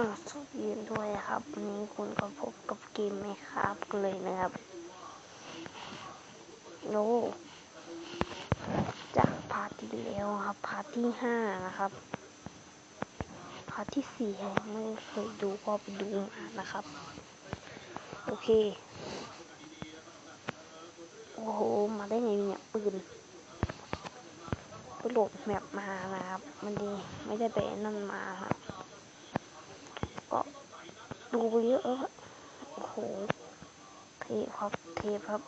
สวัสดีด้วยครับวันนี้คุณก็พบกับเกมไหมครับกันเลยนะครับโน้จากพาร์ทที่แล้วครับพาร์ทที่ห้านะครับ พาร์ทที่สี่ไม่เคยดูก็ไปดูมานะครับ โอเค โอ้โห มาได้ไงเนี่ยปืนไปโหลดแมปมานะครับ มันดีไม่ได้ไปนั่นมาครับ ก็ดูเยอะแล้วโอ้โหเทครับเทครับ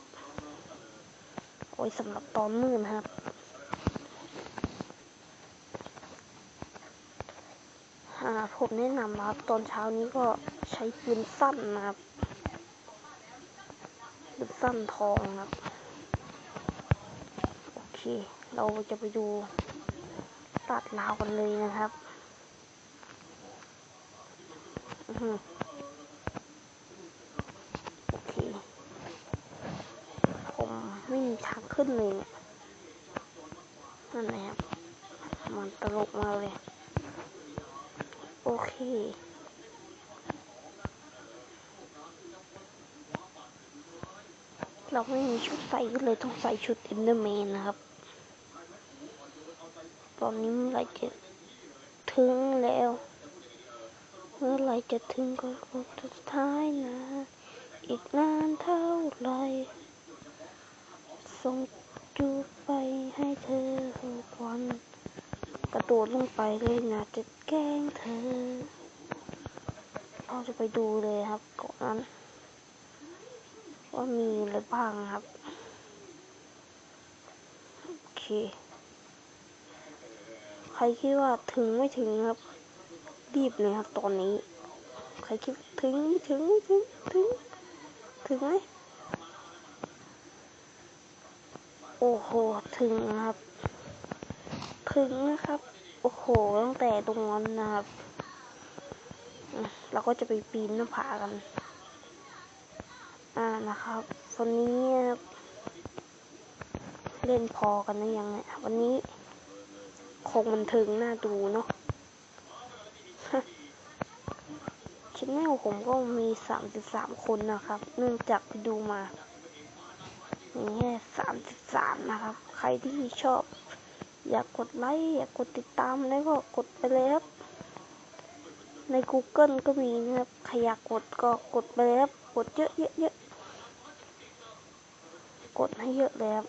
โอ้ยสำหรับตอนมืดนะครับอ่าผมแนะนำนะครับ ตอนเช้านี้ก็ใช้ปืนสั้นนะครับปืนสั้นทองนะครับ โอเค เราจะไปดูตัดลาวกันเลยนะครับ อือ หือโอเค ผมไม่มีทางขึ้นเลยเนี่ยนั่นแหละครับ มันตลกมากเลย โอเคเราไม่มีชุดใส่ก็เลยต้องใส่ชุดเอนเดอร์แมนนะครับ ตอนนี้เมื่อไหรจะถึงแล้ว เมื่อไรจะถึงก็สุดท้ายนะ อีกนานเท่าไหรส่งจูบไปให้เธอทุกวัน กระโดดลงไปเลยนะจะแกล้งเธอ เราจะไปดูเลยครับก่อนนั้น ว่ามีอะไรบ้างครับ โอเค ใครคิดว่าถึงไม่ถึงครับ รีบเลยครับตอนนี้ ใครคิดถึงถึงถึงถึงถึงไหมโอ้โหถึงนะครับ ถึงนะครับ โอ้โหตั้งแต่ตรงนั้นนะครับเราก็จะไปปีนหน้าผากัน อ่านะครับวันนี้เล่นพอกันนะยังเนี่ยวันนี้ คงมันถึงหน่าดูเนาะ ชแนลผมก็มีสามสิบสามคนนะครับ เนื่องจากไปดูมามีแค่สามสิบสามนะครับ ใครที่ชอบ อยากกดไลค์อยากกดติดตามแล้วก็กดไปเลยครับ ใน Google ก็มีนะครับ ใครอยากกดก็กดไปเลยครับ กดเยอะเยอะเยอะกดให้เยอะเลยครับ